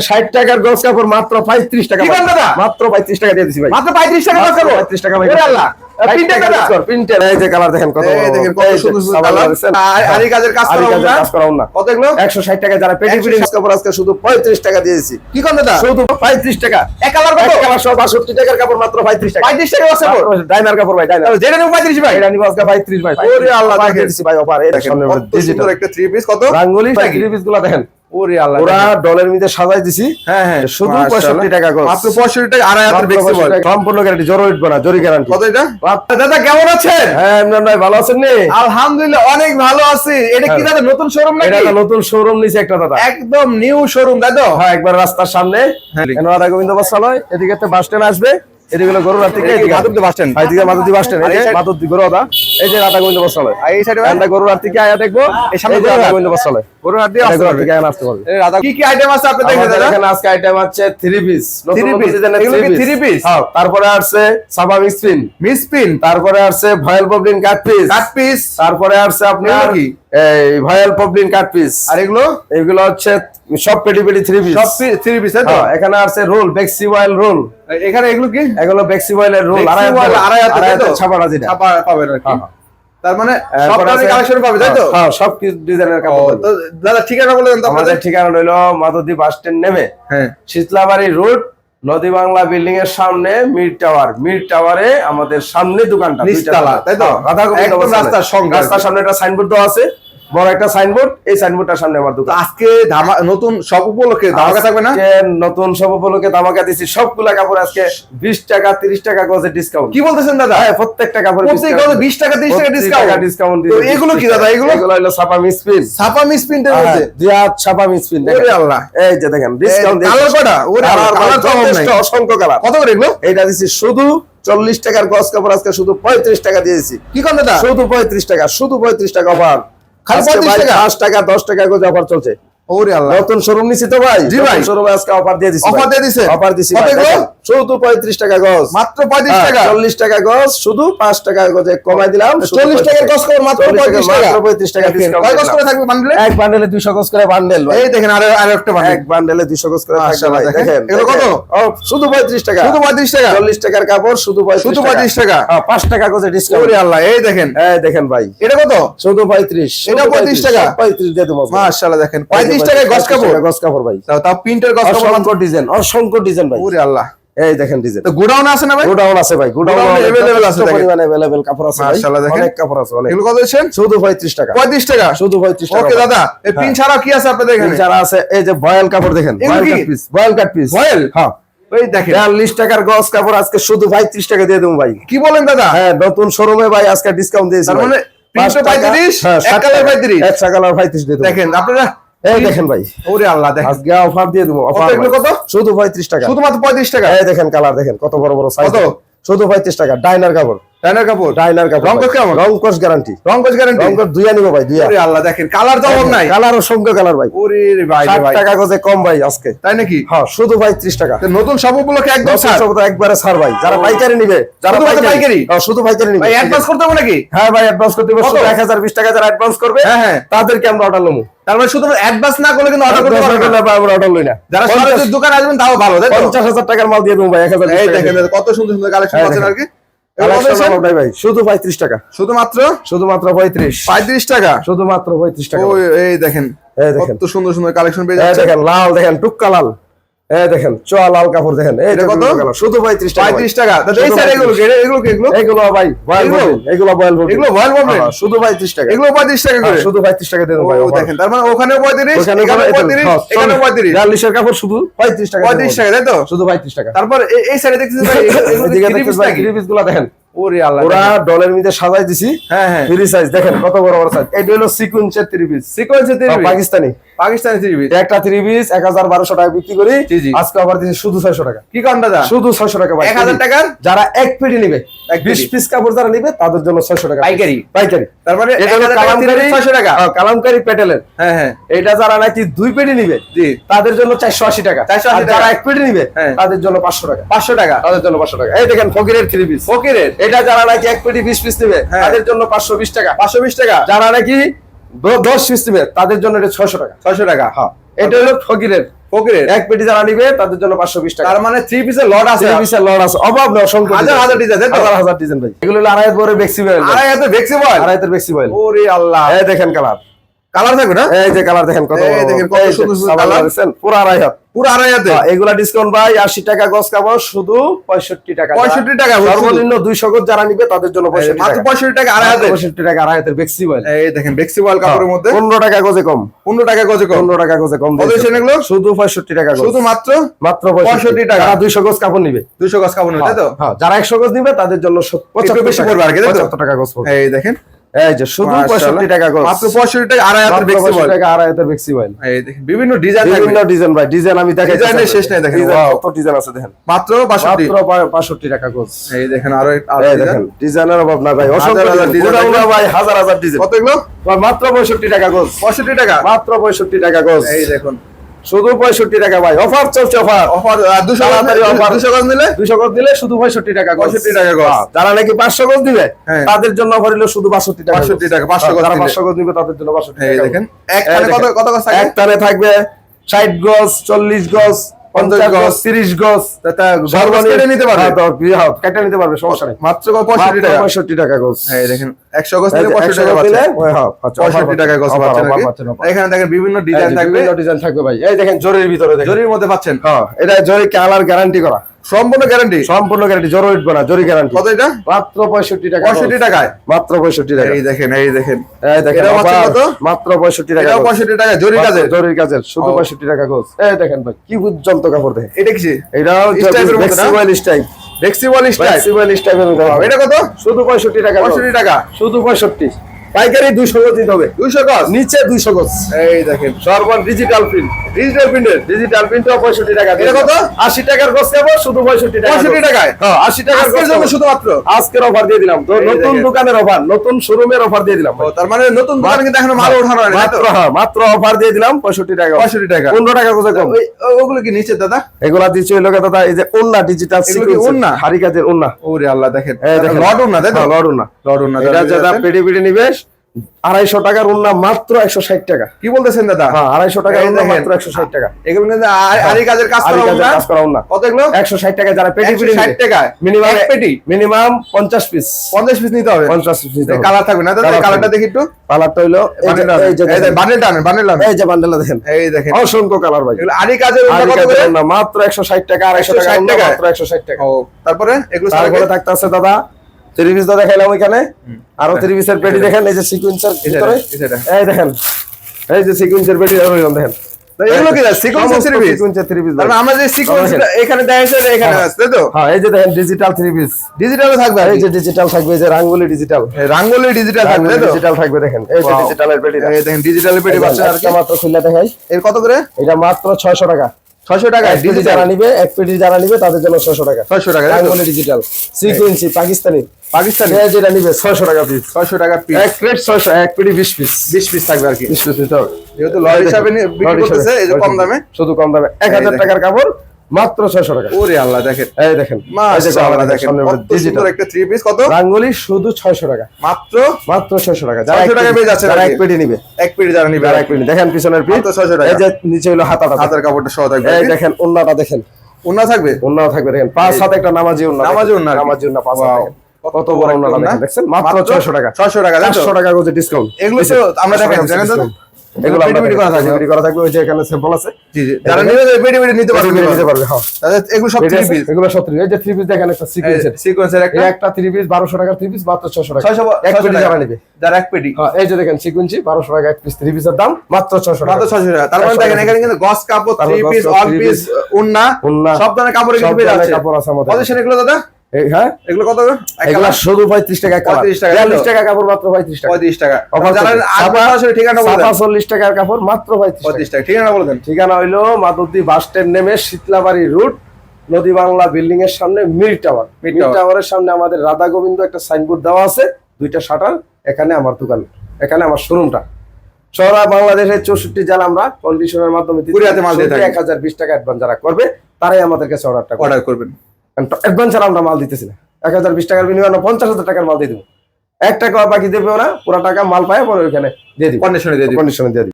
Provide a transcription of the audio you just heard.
ষাট টাকার গজ কাপড় মাত্র পঁয়ত্রিশ টাকা। দাদা? মাত্র পঁয়ত্রিশ টাকা দিয়ে দিছি ভাই। মাত্র পঁয়ত্রিশ টাকা মাত্র পাবো 35 টাকা ভাই। আল্লাহ। ষাট প্রিন্টের টাকা কথা discount, printed। এই যে কালার দেখেন কত এই দেখেন কত সুন্দর সুন্দর কালার আরি কাজের কাজ আরি কাজের কাজ করাও না। কত এগুলো? একশো ষাট টাকা যারা পেটি পেটি গজ কাপড় আজকে শুধু পঁয়ত্রিশ টাকা দিয়েছি কি দাদা? শুধু পঁয়ত্রিশ টাকা। এক কালার কত? এক কালার সহ বাষট্টি টাকার কাপড় মাত্র পঁয়ত্রিশ টাকা। পঁয়ত্রিশ টাকা আছে। ডাইনার কাপড় ভাই ডাইনার যেটা নেব পঁয়ত্রিশ ভাই। এটা নিবো আজকে পঁয়ত্রিশ ভাই। ওরে আল্লাহ, দিছি ভাই অফার এই দেখেন, একটা থ্রি পিস কত? রাঙ্গুলি? থ্রি পিসগুলা দেখেন। ওরে আল্লাহ ওরা দেখেন। ডলের সাজাই দিছি। হ্যাঁ হ্যাঁ। শুধু 65 টাকা গজ। মাত্র পঁয়ষট্টি টাকা আড়াই হাতের মাত্র বেক্সি 65 বল টাকা। সম্পূর্ণ গ্যারান্টি জোর উঠবে না জরি গ্যারান্টি কত এটা? দাদা কেমন আছেন? হ্যাঁ ইমরান ভাই ভালো আছেন নি? আলহামদুলিল্লাহ অনেক ভালো আছি। এটা কি। দাদা নতুন শোরুম নাকি? নতুন শোরুম নিছে একটা দাদা। একদম নিউ শোরুম হ্যাঁ একবার রাস্তার সামনে। হ্যাঁ। কেন রাধা গোবিন্দ বস্ত্রালয় এদিকে বাস স্ট্যান্ড আসবে এদিকে গরুর থেকে এদিকে মাধবদী বাস স্ট্যান্ড। এদিকে মাধবদী বাস স্ট্যান্ড মাধবদী গরুদা এই যে রাধা গোবিন্দ বস্ত্রালয়। আর এই সাইডে গরুর থেকে আয়া দেখব এই সামনে যে রাধা গোবিন্দ বস্ত্রালয়। গরুর দিয়ে গরুর থেকে আয়া আসতে পারবে কি কি আইটেম আছে আপনি দেখেন দাদা এখানে আজকে আইটেম আছে থ্রি পিস Three piece? এগুলো কি three piece? তারপরে আসছে সাবা মিক্সপিন মিস পিন তারপরে আসছে voile poplin cut piece cut piece তারপরে আসছে আপনার কি? এই ভয়েল পবলিন কাট পিস আর এগুলো? এগুলো হচ্ছে সব পেটি পেটি থ্রি পিস সব থ্রি পিস তো? এখানে আছে রোল বেক্সি ওয়াইল রোল। এখানে এগুলো কি? এগুলো বেক্সি ওয়াইলের রোল আড়াই আড়াই হাতে? ছাপাটা যেটা ছাপা পাবেন আর কি। হ্যাঁ, হ্যাঁ। তার মানে সব ধরনের কালেকশন পাবে তাই তো? হ্যাঁ সব ডিজাইনের কাপড় তো দাদা ঠিকানা বলে দেন তো আমাদের ঠিকানা রইল মাধবদী বাস স্ট্যান্ড নেমে হ্যাঁ। শীতলাবাড়ি রোড নদী বাংলা বিল্ডিং এর সামনে মির টাওয়ার। মির টাওয়ারে আমাদের সামনে দোকানটা নিচতলা, তাই তো? হ্যাঁ। রাস্তার সঙ্গে। রাস্তার সামনে একটা সাইনবোর্ড দেওয়া আছে। বড় একটা সাইনবোর্ড এই সাইনবোর্ডটার সামনে আমার দোকান। আজকে ধামা নতুন সব উপলক্ষে ধামাকা থাকবে না? নতুন সব উপলক্ষে ধামাকা দিছি। সবগুলা কাপড় আজকে বিশ টাকা তিরিশ টাকা গজে ডিসকাউন্ট কি বলতেছেন দাদা? হ্যাঁ প্রত্যেকটা কাপড়ে প্রত্যেক গজে 20 টাকা, 30 টাকা discount? ডিসকাউন্ট তো এগুলো কি দাদা, এগুলো? এগুলো হলো ছাপা মিসপিন ছাপা মিস পিনটা হচ্ছে দিয়া ছাপা মিসপিন ওরে আল্লাহ। এই যে দেখেন ডিসকাউন্ট কালার কটা ওরে কালার তো কম অসংখ্য কালার। কত করে এগুলো? এইটা দিছি শুধু চল্লিশ টাকার গজ কাপড় আজকে শুধু পঁয়ত্রিশ টাকা দিয়েছি। কি কোন দাদা? শুধু পঁয়ত্রিশ টাকা শুধু পঁয়ত্রিশ টাকা অফার খালি 35 টাকা? 10 টাকা দশ টাকা করে অফার চলছে ওরে আল্লাহ। নতুন শোরুম নিছি তো ভাই। জি ভাই। শোরুমে আজকে অফার দিয়ে দিছি Offer দিয়ে দিছে? অফার দিছি ভাই, শুধু পঁয়ত্রিশ টাকা গজ। মাত্র পঁয়ত্রিশ টাকা? চল্লিশ টাকা গজ শুধু পাঁচ টাকা গজে কমাই দিলাম 40 টাকার গজ কাপড় মাত্র 40 টাকা মাত্র পঁয়ত্রিশ টাকা দেখেন, কয় গজ করে থাকবে বান্ডেলে এক বান্ডেলে দুইশো গজ করে বান্ডেল ভাই। এই দেখেন আরও আরও একটা বান্ডেল এক বান্ডেলে দুইশো গজ করে থাকবে ভাই, দেখেন। দেখেন কত? শুধু পঁয়ত্রিশ টাকা। শুধু পঁয়ত্রিশ টাকা? চল্লিশ টাকার কাপড় শুধু শুধু 35 টাকা। হ্যাঁ, পাঁচ টাকা গজে ডিসকাউন্ট ওরে আল্লাহ এই দেখেন। এই দেখেন ভাই। এটা কত? শুধু পঁয়ত্রিশ এটাও 35 টাকা? পঁয়ত্রিশ দিয়ে দেবো। মাশাআল্লাহ দেখেন পঁয়ত্রিশ টাকায় গজ কাপড় গজ কাপড় ভাই তাও তাও প্রিন্টের গজ কাপড় মাত্র অসংখ্য ডিজাইন অসংখ্য ডিজাইন ভাই ওরে আল্লাহ এই দেখেন ডিজাইন তো গোডাউন আছে না ভাই গোডাউন আছে ভাই গোডাউন Godown available আছে দেখেন। পরিমাণে अवेलेबल কাপড় আছে ভাই মাশাআল্লাহ, দেখেন। অনেক কাপড় আছে অনেক এগুলো কত দিচ্ছেন শুধু 35 টাকা পঁয়ত্রিশ টাকা শুধু 35 টাকা ওকে দাদা এই পিন ছাড়াও কি আছে আপনাদের এখানে যারা আছে এই যে বয়েল কাপড় দেখেন এগুলো বয়েল কি? Cut piece voile cut piece Voile? হ্যাঁ ওই দেখেন 42 টাকার গজ কাপড় আজকে শুধু 35 টাকা দিয়ে দেবো ভাই কি বলেন দাদা হ্যাঁ নতুন শোরুমে ভাই আজকে ডিসকাউন্ট দিয়েছি তার ভাই। মানে পাঁচ তিনশো টাকা, পঁয়ত্রিশ, হ্যাঁ, এক ষাট কালার টাকা, পঁয়ত্রিশ। এক কালার 35 দিয়ে দেবো দেখেন আপনারা এই দেখেন ভাই। ওরে আল্লাহ দেখেন। আজকে অফার দিয়ে দেবো অফার কত? শুধু 35 টাকা। শুধুমাত্র পঁয়ত্রিশ টাকা? এই দেখেন কালার দেখেন কত বড় বড় সাইজ? শুধু 35 টাকা ডাইনার কাপড়। ডাইনার কাপড় ডাইনার কাপড় রং কেমন? রং গ্যারান্টি রং গ্যারান্টি রং কোষ দুইয়া নিবো ভাই দুইয়া আল্লাহ দেখেন কালার নাই। কালার অসংখ্য কালার ভাই। ওরে রে ভাই ভাই। টাকা গজে কম ভাই আজকে। তাই নাকি? হ্যাঁ শুধু 35 টাকা। তো নতুন সব উপলক্ষে একদম ছাড়। তো একবারে ছাড় ভাই। যারা পাইকারি নিবে যারা পাইকারি? হ্যাঁ, শুধু পাইকারি নিবে। ভাই অ্যাডভান্স করতে হবে নাকি? হ্যাঁ ভাই অ্যাডভান্স করতে হবে। কত? শুধু 1020 টাকা যারা অ্যাডভান্স করবে হ্যাঁ, হ্যাঁ। তাদেরকে আমরা অর্ডার নেব তার মানে শুধু অ্যাডভান্স না করলে কিন্তু অর্ডার করতে হাজার না। টাকা আমরা অর্ডার লই না। যারা সরাসরি দোকানে আসবেন তাও ভালো তাই তো? পঞ্চাশ হাজার টাকার মাল দিয়ে দেবো ভাই এক হাজার এই দেখেন কত সুন্দর সুন্দর কালেকশন পাচ্ছেন দেখেন। আর কি? শুধু পঁয়ত্রিশ টাকা। শুধুমাত্র? শুধুমাত্র পঁয়ত্রিশ। পঁয়ত্রিশ টাকা? শুধুমাত্র পঁয়ত্রিশ টাকা এই দেখেন। কত সুন্দর সুন্দর কালেকশন পেয়ে এই দেখেন লাল দেখেন টুক্কা লাল। এই দেখেন চোয়া লাল কাপড় দেখেন। এটা কত? শুধু পঁয়ত্রিশ টাকা পঁয়ত্রিশ টাকা। এই স্যার এগুলো এগুলো এগুলো? এগুলো ভাই এগুলো? এগুলো বয়েল? হ্যাঁ, শুধু পঁয়ত্রিশ টাকা। এগুলো পঁয়ত্রিশ টাকা করে? হ্যাঁ, শুধু পঁয়ত্রিশ টাকা ভাই দেখেন তার মানে ওখানে পঁয়ত্রিশ এখানে পঁয়ত্রিশ হ্যাঁ, এখানে পঁয়ত্রিশ। বিয়াল্লিশের কাপড় শুধু পঁয়ত্রিশ টাকা পঁয়ত্রিশ টাকা তাই তো? শুধু পঁয়ত্রিশ টাকা। তারপর এই সাইডে দেখতেছি ভাই, এদিকে ভাই, গুলা দেখেন ওরে আল্লাহ ওরা ডলের মধ্যে সাজাই দিছি। হ্যাঁ হ্যাঁ। ফ্রি সাইজ দেখেন কত বড় বড় সাইজ এটা হলো সিকুয়েন্সের three piece সিকোয়েন্সে three piece Pakistani. Pakistani three piece একটা থ্রি পিস এক হাজার বারোশো টাকা বিক্রি করি। আজকে আবার শুধু ছয়শো টাকা। কি কম দাদা? শুধু ছয়শো টাকা ভাই। টাকার? যারা এক পেটি নিবে পিস কাপড় যারা নিবে তাদের জন্য ছয়শো টাকা। পাইকারি? পাইকারি। তারপরে এটা হলো হাজার টাকা টাকা। হ্যাঁ, কালামকারি প্যাটেলের। হ্যাঁ হ্যাঁ। এটা যারা নাকি দুই পেটি নিবে জি। তাদের জন্য চারশো আশি টাকা। 480 আর যারা টাকা। এক পেটি নিবে হ্যাঁ। তাদের জন্য পাঁচশো টাকা। পাঁচশো টাকা। তাদের জন্য পাঁচশো টাকা। এই দেখেন ফকিরের থ্রি পিস ফকিরের? এটা যারা নাকি এক পেটি বিশ পিস নেবে হ্যাঁ। তাদের জন্য পাঁচশো বিশ টাকা। পাঁচশো বিশ টাকা? যারা নাকি দশ সিস্টেমের তাদের জন্য এটা ছয়শো টাকা। ছয়শো টাকা হ্যাঁ। এটা হলো ফকিরের। ফকিরের? এক পেটি যারা নিবে তাদের জন্য পাঁচশো বিশ টাকা। তার মানে থ্রি পিসের লট আছে। তিন পিসের লট আছে। অভাব নেই অসংখ্য হাজার হাজার ডিজাইন হাজার হাজার ডিজাইন ভাই। এগুলো হলো আড়াই বড় বেক্সি বয়েল আড়াই ভেক্সি বল আড়াই হাতের বেক্সি বয়েল ওরে আল্লাহ। এই দেখেন কালার কালার থাকবে না? এই যে কালার দেখেন কত এই দেখেন কত সুন্দর দেখছেন, পুরো আড়াই হাত। পুরো হ্যাঁ, এগুলা ডিসকাউন্ট ভাই আশি টাকা গজ কাপড় শুধু পঁয়ষট্টি টাকা 65 টাকা, সর্বনিম্ন গজ যারা নিবে তাদের জন্য পঁয়ষট্টি মাত্র টাকা। বেক্সি এই দেখেন ভেক্সি বল কাপড়ের মধ্যে। পনেরো টাকা গজে কম। পনেরো টাকা গজে কম। পনেরো টাকা গজে কম। শুধু পঁয়ষট্টি টাকা গজ। শুধু মাত্র মাত্র 65 টাকা। যারা দুইশো গজ কাপড় নিবে। গজ কাপড় তাই তো? হ্যাঁ, যারা গজ নিবে তাদের জন্য বেশি টাকা- পড়বে আর কি, তাই তো? পঁচাত্তর টাকা গজ পড়বে। এই দেখেন। এই যে শুধু মাশাআল্লাহ। পঁয়ষট্টি টাকা গজ মাত্র পঁয়ষট্টি টাকা আড়াই হাতের মাত্র ভেক্সি বল 65 টাকা আড়াই হাতের বেক্সি এই দেখেন বিভিন্ন ডিজাইন বিভিন্ন ডিজাইন ভাই ডিজাইন আমি দেখাই ডিজাইনের শেষ নাই দেখেন, কত ডিজাইন আছে দেখেন। মাত্র বাষট্টি। মাত্র 65 টাকা গজ এই দেখেন আরও আরও দেখেন ডিজাইনের অভাব না ভাই অসংখ্য ডিজাইন ভাই হাজার হাজার ডিজাইন কত এগুলো মাত্র 65 টাকা গজ পঁয়ষট্টি টাকা। মাত্র 65 টাকা গজ এই দেখুন। শুধু 65 টাকা ভাই। অফার চলছে অফার অফার দুশো তাড়াতাড়ি offer। দুশো গজ নিলে? 200 গজ দিলে শুধু 65 টাকা পঁয়ষট্টি টাকা গজ। যারা নাকি 500 গজ দিবে হ্যাঁ। তাদের জন্য অফার হলো শুধু 62 টাকা 65 টাকা, 500 গজ যারা পাঁচশো গজ দিবে তাদের জন্য 62 এই টাকা দেখেন। এক কত কত গজ এক টানে থাকবে 60 গজ 40 গজ 50 গজ 30 গজ তা সর্বোচ্চ কেটে নিতে পারবে? হ্যাঁ, কেটে নিতে পারবে সমস্যা নেই। মাত্র পঁয়ষট্টি মাত্র টাকা? 65 টাকা গজ। এই দেখেন একশো গজ এই নিলে যে পঁয়ষট্টি 100 টাকা পাচ্ছেন হ্যাঁ, টাকা গজ পাচ্ছেন। এখানে দেখেন বিভিন্ন ডিজাইন থাকবে। বিভিন্ন ডিজাইন থাকবে ভাই। এই দেখেন জরির ভিতরে দেখেন। জরির মধ্যে পাচ্ছেন? হ্যাঁ এটা জরি কালার গ্যারান্টি করা। সম্পূর্ণ গ্যারান্টি সম্পূর্ণ গ্যারান্টি জরি উঠবে না জরি গ্যারান্টি কত এটা? মাত্র 65 টাকা পঁয়ষট্টি টাকায়? মাত্র 65 টাকা। এই দেখেন এই দেখেন। এই দেখেন? মাত্র 65 টাকা এটাও গজ। পঁয়ষট্টি টাকা জরি কাজের। জরির কাজের শুধু ও। 65 টাকা গজ এই দেখেন ভাই কি উজ্জ্বলত কাপড় দেখেন। এটা কি এটা? Flexible style flexible style flexible স্টাইলের মধ্যে এটা কত? শুধু 65 টাকা গজ। পঁয়ষট্টি টাকা। শুধু 65 পাইকারি 200 গজ দিতে হবে। দুইশো গজ? নিচে 200 গজ। এই দেখেন সর্বন ডিজিটাল প্রিন্ট ডিজিটাল প্রিন্টের ডিজিটাল প্রিন্টও 65 টাকা এটা কত? 80 টাকার গজ দেব শুধু 65 টাকা পঁয়ষট্টি। টাকায়? হ্যাঁ 80 টাকার গজ দেব। শুধুমাত্র? আজকের অফার দিয়ে দিলাম। তো নতুন দোকানের অফার নতুন শোরুমের অফার দিয়ে দিলাম। তার মানে নতুন দোকান কিন্তু এখনও মাল ওঠানো হয়নি মাত্র হ্যাঁ মাত্র অফার দিয়ে দিলাম 65 টাকা। পঁয়ষট্টি টাকা। 15 টাকা গজে কম। ওগুলো কি নিচে দাদা? এগুলা দিচ্ছে ওই লোকে দাদা এই যে উন্না ডিজিটাল উন্না? হারি কাজের উন্না ওরে আল্লাহ দেখেন। এই দেখেন। লড না তাই তো? হ্যাঁ, লড উন্না না এটা যেটা পেডি পেডি নিবে আড়াইশো টাকার উন্না মাত্র একশো ষাট টাকা। কি বলতেছেন দাদা? হ্যাঁ আড়াইশো টাকার উন্না মাত্র একশো ষাট টাকা। এগুলো আরি কাজের কাজ কাজ করা উন্না কত এগুলো? একশো ষাট টাকা যারা পেটি পেডি 160 টাকায়। মিনিমাম পেটি? মিনিমাম পঞ্চাশ পিস পঞ্চাশ পিস নিতে হবে? পঞ্চাশ পিস নিতে হবে। কালার থাকবে না? দাদা কালারটা। দেখি একটু। কালারটা দেখেন। বান্ডেলটা আনেন বান্ডেলটা এই যে বান্ডেলটা দেখেন। এই দেখেন। অসংখ্য কালার ভাই। এগুলো আরি কাজের কত করে? মাত্র একশো ষাট টাকা আড়াইশো টাকা 160 উন্না টাকায়? মাত্র একশো ষাট টাকা। ও তারপরে এগুলো তারপরে থাকতে আছে দাদা থ্রি দেখাইলাম ওইখানে। আরও থ্রি পিসের পেটি দেখেন এই যে সিকুয়েন্সের ভিতরে। এই দেখেন এই যে সিকুয়েন্সের পেটি দেখেন দেখেন। এগুলো কি সিকোয়েন্স থ্রি পিস সিকুয়েন্সের থ্রি পিস তার মানে আমরা যে সিকোয়েন্স এখানে দেখাইছে এখানে হ্যাঁ। আছে তো? হ্যাঁ এই যে দেখেন ডিজিটাল থ্রি পিস ডিজিটালও থাকবে এই যে ডিজিটাল থাকবে যে রাঙ্গুলি ডিজিটাল থাকবে তো? ডিজিটাল থাকবে দেখেন। এই যে ডিজিটালের পেটি এই দেখেন ডিজিটাল পেটি পাচ্ছেন আর মাত্র খুললে দেখাই। এর কত করে? এটা মাত্র 600 টাকা। 600 টাকা ডিজিটাল যারা নিবে এক পেটি যারা নিবে তাদের জন্য 600 টাকা। 600 টাকা রাঙ্গুলি ডিজিটাল সিকুয়েন্সি পাকিস্তানি। পাকিস্তানি? এই যেটা নিবে 600 টাকা পিস 600 টাকা পিস এক প্লেট 600 এক 20 পিস 20 পিস থাকবে আর কি। 20 পিস নিতে হবে। যেহেতু হিসাবে বিক্রি করতেছে এই যে কম দামে। শুধু কম দামে। 1000 দেখেন। টাকার কাপড় মাত্র 600 টাকা। ওরে আল্লাহ দেখেন। এই দেখেন। ডিজিটাল একটা থ্রি পিস কত? রাঙ্গুলি শুধু 600 টাকা। মাত্র? মাত্র 600 টাকা। 600 টাকা পেয়ে যাচ্ছে যারা এক পেটি নিবে। এক পেটি যারা নিবে যারা এক পেটি। দেখেন পিছনের 600 টাকা। যে নিচে হলো হাতাটা। হাতের কাপড়টা সহ থাকবে এই দেখেন ওন্নাটা দেখেন। ওন্না থাকবে? ওন্নাও থাকবে দেখেন। পাঁচ হাতে একটা নামাজি ওন্না। নামাজি আর নামাজি ওন্না পাঁচ। কত বড় দেখেন দেখছেন? মাত্র 600 টাকা। 600 টাকা তাই 400 টাকা করে ডিসকাউন্ট এগুলো তো আমরা দেখাই জানেন তো? এগুলো পেটি করা থাকবে পেটি করা থাকবে ওই যে এখানে স্যাম্পল আছে। জি জি। যারা নিবে পেটি পেটি নিতে পারবে। নিতে পারবে হ্যাঁ। তাহলে এগুলো সব থ্রি পিস এগুলো সব এই যে থ্রি পিস দেখেন একটা সিকোয়েন্সের একটা একটা থ্রি পিস বারোশো টাকার থ্রি পিস মাত্র ছশো টাকা। 600 এক 600 পেটি যারা নিবে। যারা এক পেটি। হ্যাঁ, এই যে দেখেন সিকুয়েন্সি বারোশো টাকা এক পিস থ্রি পিসের দাম মাত্র ছশো টাকা। মাত্র 600 টাকা। তার মানে দেখেন এখানে কিন্তু গস কাপড় তারপর থ্রি পিস অল পিস উন্না সব ধরনের কাপড় কিন্তু পেয়ে যাচ্ছে কাপড় আছে আমাদের পজিশন এগুলো দাদা? হ্যাঁ? এগুলো কত এক শুধু পঁয়ত্রিশ টাকা 35 টাকা, টাকা কাপড় মাত্র পঁয়ত্রিশ টাকা। 35 টাকা। Offer যারা চলছে। আসবে সাপা- সরাসরি ঠিকানা বলে চল্লিশ টাকার কাপড় মাত্র পঁয়ত্রিশ টাকা। ঠিকানা বলে দেন। ঠিকানা হইল মাধবদী বাস স্ট্যান্ড নেমে শীতলাবাড়ি রুট নদী বাংলা বিল্ডিং এর সামনে মির টাওয়ার। মির টাওয়ারের সামনে আমাদের রাধা গোবিন্দ একটা সাইনবোর্ড দেওয়া আছে দুইটা শাটার এখানে আমার দোকান এখানে আমার শোরুমটা। সারা বাংলাদেশের চৌষট্টি জেলা আমরা কন্ডিশনের মাধ্যমে। এক হাজার বিশ টাকা অ্যাডভান্স যারা করবে তারাই আমাদের কাছে অর্ডারটা অর্ডার করবেন। অ্যাডভান্স ছাড়া আমরা মাল দিতেছি না। এক হাজার বিশ টাকার বিনিময়ে আমরা পঞ্চাশ হাজার টাকার মাল দিয়ে দেবো। এক টাকা বাকি দেবে ওরা পুরো টাকা মাল পায় পরে ওইখানে দিয়ে দিই কন্ডিশনে দিয়ে দিই কন্ডিশনে দিয়ে দিব।